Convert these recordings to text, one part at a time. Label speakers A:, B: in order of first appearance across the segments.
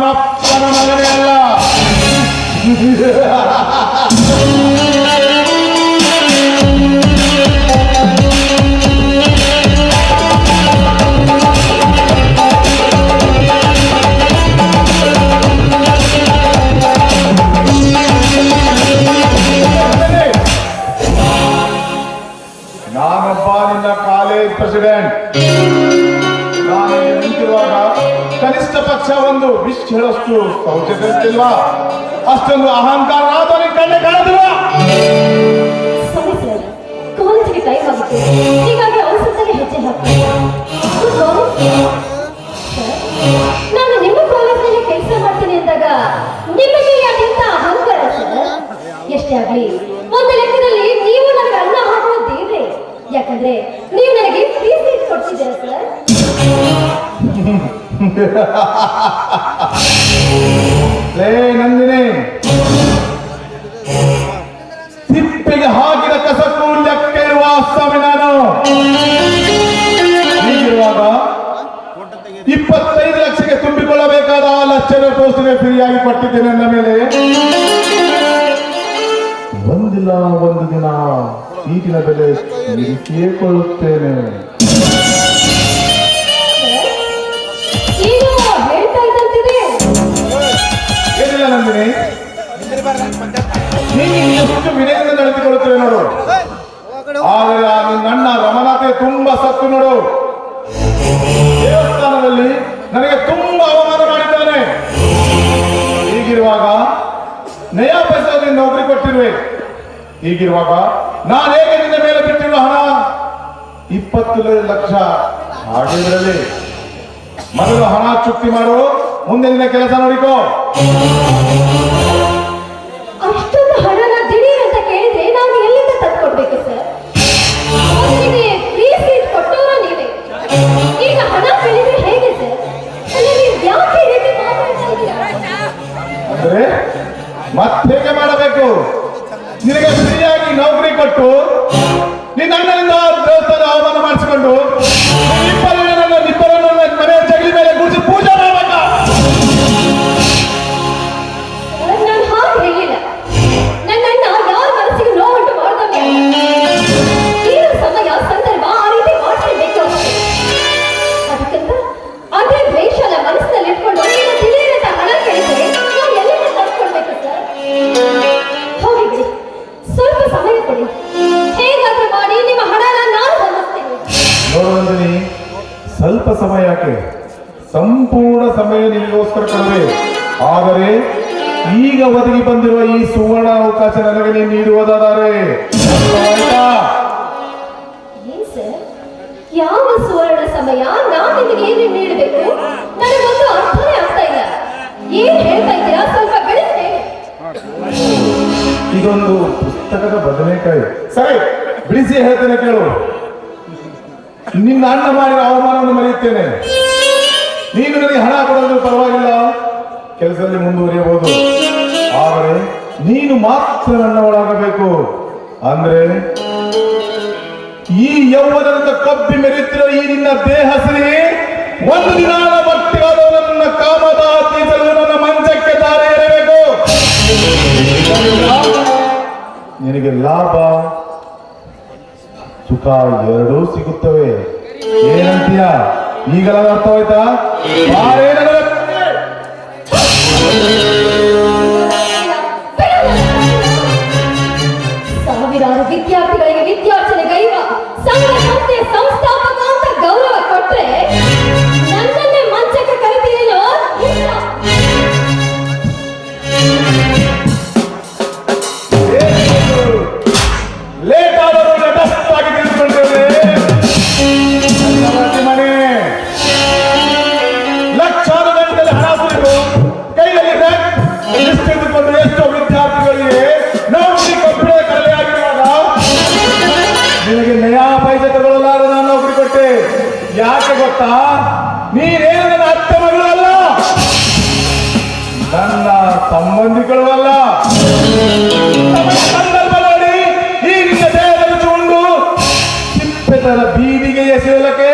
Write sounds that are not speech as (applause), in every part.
A: பரமப்பன மகனே அல்ல ಪ್ರೆಸಿಡೆಂಟ್ ನಾನು ನಿಂತಿರುವಾಗ ಕನಿಷ್ಠ ಪಕ್ಷ ಒಂದು ವಿಶ್ ಹೇಳೋಷ್ಟು ಸೌಜನ್ಯವಿಲ್ವಾ ಅಷ್ಟೊಂದು ಅಹಂಕಾರ ಆದರೆ ಕಣ್ಣೆ ಕಾಣದಿಲ್ಲ
B: ಸಾರಿ ಸರ್ ಕಾಲೇಜಿಗೆ ಟೈಮ್ ಆಗುತ್ತೆ. ಹೀಗಾಗಿ ಅವಸರದಲ್ಲಿ ಹೆಜ್ಜೆ ಹಾಕ್ತೀನಿ ನಾನು ನಿಮ್ಮ ಕಾಲೇಜಿನಲ್ಲಿ ಕೆಲಸ ಮಾಡ್ತೀನಿ ಅಂದಾಗ ನಿಮಗೆ ಯಾಕೆಂತ ಅಹಂಕಾರ ಎಷ್ಟೇ ಆಗಲಿ ಒಂದು ಲೆಕ್ಕದಲ್ಲಿ ನೀವು ನನಗೆ ಅನ್ನ ಹಾಕುವ ದೇವ್ರೆ ಯಾಕಂದ್ರೆ ನೀವು ನನಗೆ ಫೀಸ್ ಕೊಡ್ತಿದ್ದೀರಾ ಸರ್? (laughs) (laughs)
A: ಲೇ, ನಂದಿನಿ. ತಿಪ್ಪಿಗೆ ಹಾಕಿದ ಕಸಕ್ಕೂ ಲೆಕ್ಕ ಇರುವ ಸ್ವಾಮಿ ನಾನು. ಹೀಗಿರುವಾಗ ಇಪ್ಪತ್ತೈದು ಲಕ್ಷಕ್ಕೆ ತುಂಬಿಕೊಳ್ಳಬೇಕಾದ ಆ ಲಕ್ಷದ ಪೋಸ್ಟ್ಗೆ ಫ್ರೀಯಾಗಿ ಕೊಟ್ಟಿದ್ದೇನೆ ನನ್ನ ಮೇಲೆ ಒಂದಿಲ್ಲ, ಒಂದು ದಿನ ಈಗಿನ ಬೆಲೆ ಕೊಳ್ಳುತ್ತೇನೆ ನಂದಿನಿ ನೀನು ಎಷ್ಟು ವಿನಯದಿಂದ ನಡೆದುಕೊಳ್ಳುತ್ತೇವೆ ನೋಡು. ಆದರೆ ನನ್ನ ರಮನಾಥೆ ತುಂಬಾ ಸತ್ತು ನೋಡು. ದೇವಸ್ಥಾನದಲ್ಲಿ ನನಗೆ ತುಂಬಾ ಅವಮಾನ ಮಾಡಿದ್ದಾನೆ. ಹೀಗಿರುವಾಗ ನಯ ಪೈಸೆ ನೌಕರಿ ಕೊಟ್ಟಿರುವೆ. ಹೀಗಿರುವಾಗ ನಾನು ಹೇಗೆ ನಿನ್ನ ಮೇಲೆ ಬಿಟ್ಟಿರುವ ಹಣ? ಇಪ್ಪತ್ತು ಲಕ್ಷ ಹಾಗಿದ್ರಲ್ಲಿ ಮೊದಲು ಹಣ ಚುಕ್ತಿ ಮಾಡು, ಮುಂದೆ ನಿನ್ನ ಕೆಲಸ ನೋಡಿಕೋ.
B: ಅಷ್ಟೊಂದು ಸಮಯ
A: ಯಾಕೆ? ಸಂಪೂರ್ಣ ಸಮಯ ನಿಮಗೋಸ್ಕರ ಕೊಡುವೆ ಆದರೆ ಈಗ ಒದಗಿ ಬಂದಿರುವ ಈ ಸುವರ್ಣ ಅವಕಾಶ ನನಗೆ ನೀವು ನೀಡುವುದಾದರೆ
B: ಯಾವ ಸುವರ್ಣ ಸಮಯ ನಾನು ನಿಮಗೆ ಏನು ನೀಡಬೇಕು? ನನಗೊಂದು ಅರ್ಥನೇ ಆಗ್ತಾ ಇಲ್ಲ. ಏನ್ ಹೇಳ್ತಾ ಇದ್ದೀರಾ? ಸ್ವಲ್ಪ ಬೆಳೆಸಿ
A: ಇದೊಂದು ಪುಸ್ತಕದ ಬದನೆಕಾಯಿ. ಸರಿ ಬಿಡಿಸಿ ಹೇಳ್ತೇನೆ ಕೇಳು. ನಿನ್ನ ಅಣ್ಣ ಮಾಡಿದ ಅವಮಾನವನ್ನು ಮರೆಯುತ್ತೇನೆ. ನೀನು ನನಗೆ ಹಣ ಕೊಡೋದು ಪರವಾಗಿಲ್ಲ. ಕೆಲಸದಲ್ಲಿ ಮುಂದುವರಿಯಬಹುದು. ಆದರೆ ನೀನು ಮಾತ್ರ ನನ್ನ ಒಳಗಬೇಕು ಅಂದ್ರೆ ಈ ಯೌವನದ ಕಬ್ಬಿ ಮೆರೆಯುತ್ತಿರೋ ಈ ನಿನ್ನ ದೇಹ ಸರಿ ಒಂದು ದಿನ ನನ್ನ ಕಾಮದ ನನ್ನ ಮಂಚಕ್ಕೆ ದಾರಿ ಎರೆಯಬೇಕು. ನಿನಗೆ ಲಾಭ. ಸುಖ ಎರಡೂ ಸಿಗುತ್ತವೆ. ಏನಂತೀಯ? ಈಗಲ ಅರ್ಥವಾಯ್ತಾ?
B: ಸಾವಿರಾರು ವಿದ್ಯಾರ್ಥಿಗಳಿಗೆ ವಿದ್ಯಾರ್ಜನೆ
A: ತಿಪ್ಪೆತರ ಬೀದಿಗೆ ಎಸೆಯಲಕ್ಕೆ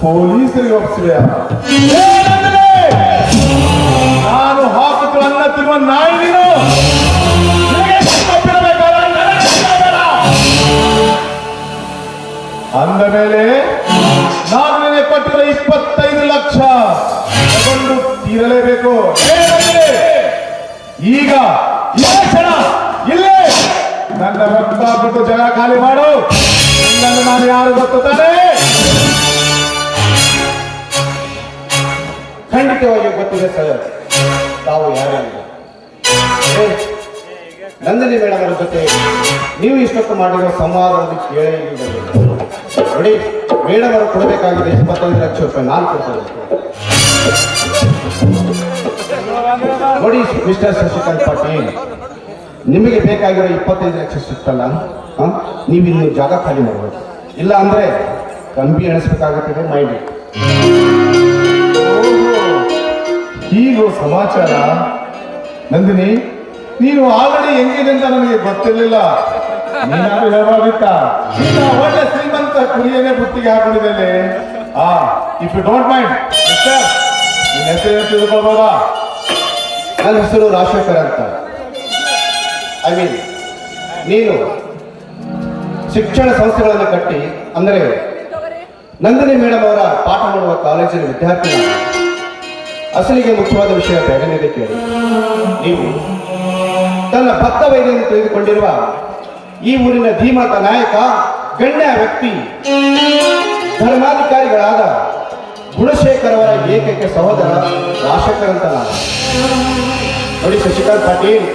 A: ಪೊಲೀಸರಿಗೆ ಒಪ್ಪಿಸಿದೆ ನಾನು ಹಾಕುತ್ತ ಅನ್ನ ತಿರುವ ನಾಯಿ ನೀನು! ಅಂದ ಮೇಲೆ ನಾನು ನಿನಗೆ ಕೊಟ್ಟಿರೋ ಇಪ್ಪತ್ತೈದು ಲಕ್ಷ ತಗೊಂಡು ತೀರಲೇಬೇಕು. ಈಗ ಕ್ಷಣ, ಇಲ್ಲೇ ನನ್ನ ರಕ್ತ ಬಿಟ್ಟು ಜಾಗ ಖಾಲಿ ಮಾಡು. ನಿನ್ನನ್ನು ನಾನು ಯಾರು ಗೊತ್ತಾನೆ
C: ಖಂಡಿತವಾಗಿ ಗೊತ್ತಿದೆ ಸರ್. ತಾವು ಯಾರಿಲ್ಲ ನಂದಿನಿ ಮೇಡಮ್ ಜೊತೆ ನೀವು ಇಷ್ಟೊತ್ತು ಮಾಡಿರೋ ಸಂವಾದವನ್ನು ಕೇಳೇ. ನೋಡಿ ಮೇಡಮ್ ಅವರು ಕೊಡಬೇಕಾಗಿದೆ ಇಪ್ಪತ್ತೈದು ಲಕ್ಷ ರೂಪಾಯಿ ನಾನು ಕೊಡ್ತೇನೆ ನೋಡಿ, ಮಿಸ್ಟರ್ ಶಶಿಕಾಂತ್ ಪಾಟೀಲ್ ನಿಮಗೆ ಬೇಕಾಗಿರೋ ಇಪ್ಪತ್ತೈದು ಲಕ್ಷ ಸಿಕ್ತಲ್ಲ? ನೀವಿನ್ನು ಜಾಗ ಖಾಲಿ ಮಾಡಬೇಕು ಇಲ್ಲ ಅಂದರೆ ಕಂಬಿ ಎಣಿಸ್ಬೇಕಾಗುತ್ತದೆ ಮೈಂಡ್
A: ಹೀಗೋ ಸಮಾಚಾರ. ನಂದಿನಿ, ನೀನು ಆಲ್ರೆಡಿ ಹೆಂಗಿದೆ ಅಂತ ನನಗೆ ಗೊತ್ತಿರಲಿಲ್ಲ. ಒಳ್ಳೆ ಶ್ರೀಮಂತ ಕುರಿಯನ್ನೇ ಬುತ್ತಿಗೆ ಹಾಕೊಂಡಿದ್ದೇನೆ. ಆ ಇಫ್ ಯು ಡೋಂಟ್ ಮೈಂಡ್ ನಿನ್ನ ಹೆಸರು ತಿಳ್ಕೊಳ್ಬೋದಾ
C: ನನ್ನ ಹೆಸರು ರಾಜಶೇಖರ್ ಅಂತ. ಐ ಮೀನ್ ನೀನು ಶಿಕ್ಷಣ ಸಂಸ್ಥೆಗಳನ್ನು ಕಟ್ಟಿ, ಅಂದರೆ ನಂದಿನಿ ಮೇಡಮ್ ಅವರ ಪಾಠ ಮಾಡುವ ಕಾಲೇಜಿನ ವಿದ್ಯಾರ್ಥಿ ಅಸಲಿಗೆ ಮುಖ್ಯವಾದ ವಿಷಯ ಬೇಗನೆ ಕೇಳಿ. ನೀವು ತನ್ನ ಭಕ್ತ ವೈದ್ಯರನ್ನು ತಿಳಿದುಕೊಂಡಿರುವ ಈ ಊರಿನ ಧೀಮಂತ ನಾಯಕ, ಗಣ್ಯ ವ್ಯಕ್ತಿ, ಧರ್ಮಾಧಿಕಾರಿಗಳಾದ ಗುಣಶೇಖರ್ ಅವರ ಏಕೈಕ ಸಹೋದರ ವಾಶಕರಂತ ನಾನು ನೋಡಿ ಶಶಿಕಾಂತ್ ಪಾಟೀಲ್.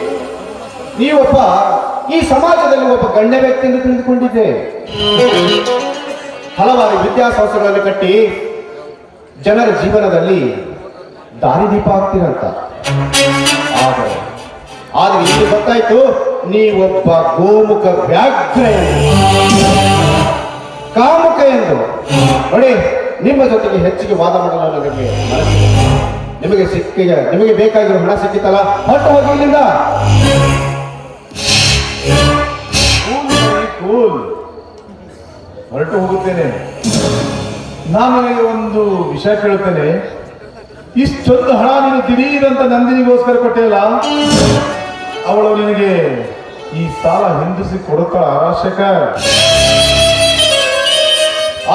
C: ನೀವೊಬ್ಬ ಈ ಸಮಾಜದಲ್ಲಿ ಒಬ್ಬ ಗಣ್ಯ ವ್ಯಕ್ತಿ ಎಂದು ತಿಳಿದುಕೊಂಡಿದ್ದೆ. ಹಲವಾರು ವಿದ್ಯಾಸಂಸ್ಥೆಗಳನ್ನು ಕಟ್ಟಿ ಜನರ ಜೀವನದಲ್ಲಿ ದಾರಿದೀಪ ಆಗ್ತೀರಂತ ಆದರೆ, ಆದ್ರೆ ಇಲ್ಲಿ ಗೊತ್ತಾಯ್ತು, ನೀವೊಬ್ಬ ಗೋಮುಖ ವ್ಯಾಘ್ರ ಕಾಮುಖ ಎಂದು. ನೋಡಿ, ನಿಮ್ಮ ಜೊತೆಗೆ ಹೆಚ್ಚಿಗೆ ವಾದ ಮಾಡಲು ನನಗೆ ನಿಮಗೆ ಸಿಕ್ಕಿಗೆ ನಿಮಗೆ ಬೇಕಾಗಿರೋ ಹಣ ಸಿಕ್ಕಿತಲ್ಲ ಹೊರಟು ಹೋಗಿ
A: ಹೊರಟು ಹೋಗುತ್ತೇನೆ. ನಾನು ನನಗೆ ಒಂದು ವಿಷಯ ಕೇಳುತ್ತೇನೆ. ಇಷ್ಟೊಂದು ಹಣ ನೀನು ದಿಢೀರಂತ ನಂದಿನಿಗೋಸ್ಕರ ಕೊಟ್ಟೆಯಲ್ಲ, ಅವಳು ನಿನಗೆ ಈ ಸಾಲ ಹಿಂದಿಸಿ ಕೊಡುತ್ತಾಳ ಆರಾಶಕ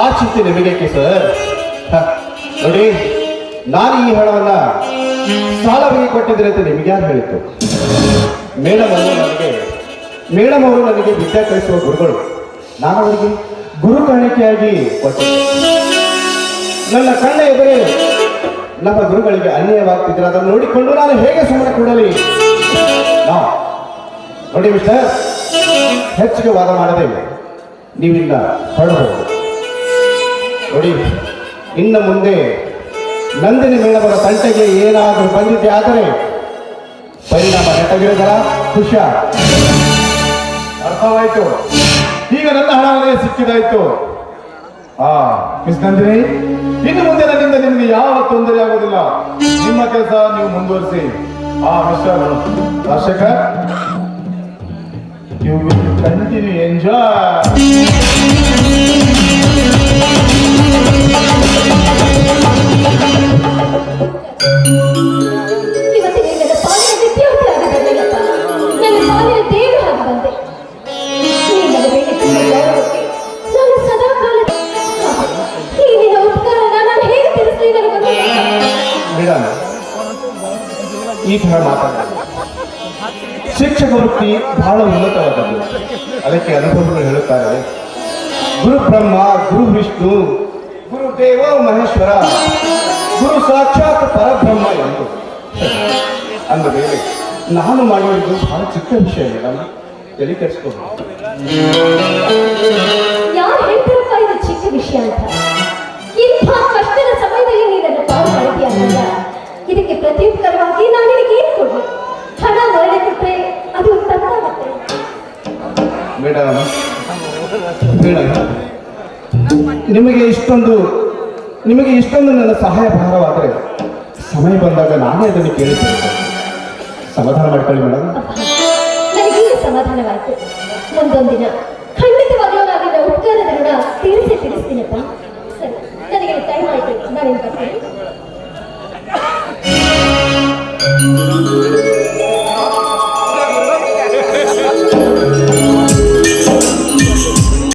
C: ಆ ಚಿಂತೆ ನಿಮಗೇಕೆ ಸರ್? ನೋಡಿ, ನಾನು ಈ ಹಣವನ್ನ ಸಾಲವಾಗಿ ಕೊಟ್ಟಿದ್ರೆ ಅಂತ ನಿಮಗೆ ಯಾರು ಹೇಳಿತ್ತು ಮೇಡಮ್ ಅವರು ನನಗೆ, ಮೇಡಮ್ ಅವರು ನನಗೆ ವಿದ್ಯಾ ಕಲಿಸುವ ಗುರುಗಳು. ನಾನು ಅವರಿಗೆ ಗುರು ಕಾಣಿಕೆಯಾಗಿ ನನ್ನ ಕಣ್ಣ ಎದುರೇ ನಮ್ಮ ಗುರುಗಳಿಗೆ ಅನ್ಯಾಯವಾಗ್ತಿದ್ರೆ ಅದನ್ನು ನೋಡಿಕೊಂಡು ನಾನು ಹೇಗೆ ಸುಮ್ಮನೆ ಕೊಡಲಿ? ನೋಡಿ ಮಿಸ್ಟರ್ ಹೆಚ್ಚಿಗೆ ವಾದ ಮಾಡದೆ ನೀವಿಲ್ಲ ಹೊರಡಬಹುದು ನೋಡಿ, ಇನ್ನು ಮುಂದೆ ನಂದಿನಿ ಮೇಳವರ ತಂಟೆಗೆ ಏನಾದರೂ ಬಂದಿದ್ದೆ ಆದರೆ ಪರಿಣಾಮ ನೆಟ್ಟಗಿರೋದರ ಖುಷಿಯ
A: ಅರ್ಥವಾಯ್ತು. ಈಗ ನನ್ನ ಹಣ ನನಗೆ ಸಿಕ್ಕಿದಾಯ್ತು. ಆ, ಮಿಸ್ ನಂದಿನಿ, ಇನ್ನು ಮುಂದೆ ನನ್ನಿಂದ ನಿಮ್ಗೆ ಯಾವ ತೊಂದರೆ ಆಗೋದಿಲ್ಲ. ನಿಮ್ಮ ಕೆಲಸ ನೀವು ಮುಂದುವರಿಸಿ. ಆ, mister Darshak you will continue enjoy
B: ಇವತ್ತಿನ ಪಾಲಿನ ದೇವರು ಆಗಿ ಈ
C: ತರ ಮಾತಾಡ ಶಿಕ್ಷಕ ವೃತ್ತಿ ಬಹಳ ಉನ್ನತವಾದದ್ದು. ಅದಕ್ಕೆ ಅನುಭವಗಳು ಹೇಳುತ್ತಾರೆ. ಗುರು ಬ್ರಹ್ಮ, ಗುರು ವಿಷ್ಣು, ಗುರು ದೇವ ಮಹೇಶ್ವರ, ಗುರು ಸಾಕ್ಷಾತ್ ಪರಬ್ರಹ್ಮ ಎಂದು. ಅಂದ ಮೇಲೆ ನಾನು ಮಾಡಿರೋದು ಬಹಳ ಚಿಕ್ಕ ವಿಷಯ, ಮೇಡಮ್. ತಲೆ ಕೆಡಿಸ್ಕೊಂಡು
B: ಯಾರು ಹೇಳ್ತಾರಪ್ಪ ಇದು ಚಿಕ್ಕ ವಿಷಯ ಅಂತ? ಇಂಥ ಕಷ್ಟದ ಸಮಯದಲ್ಲಿ ನೀನನ್ನು ಪಾಲು ಮಾಡಿದ್ಯಾ ಅಂದಾಗ ಇದಕ್ಕೆ ಪ್ರತ್ಯುತ್ತರವಾಗಿ ನಾನು ನಿನಗೆ ಏನು ಕೊಡ್ಲಿ? ಹಣ ಮರಳಿ ಕೊಟ್ಟರೆ ಅದು
C: ಮೇಡಮ್ ಮೇಡಮ್ ನಿಮಗೆ ಇಷ್ಟೊಂದು ನಿಮಗೆ ಇಷ್ಟೊಂದು ನನ್ನ ಸಹಾಯ ಭಾರವಾದರೆ ಸಮಯ ಬಂದಾಗ ನಾನೇ ಅದನ್ನು ಕೇಳಿದ್ದೇನೆ ಸಮಾಧಾನ ಮಾಡ್ಕೊಳ್ಳಿ ಮೇಡಮ್
B: ಸಮಾಧಾನವಾಯಿತು? ಮುಂದೊಂದಿನ ಖಂಡಿತವಾಗ್ಲೂ ನಾನು ನಿನ್ನ ಉಪಕಾರದ ಋಣ ತೀರಿಸಿ ತೀರಿಸ್ತೀನಪ್ಪ ಸರಿ ನನಗೆ ಟೈಮ್ ಆಯ್ತು ನಾನೇನು ಬರ್ತೀನಿ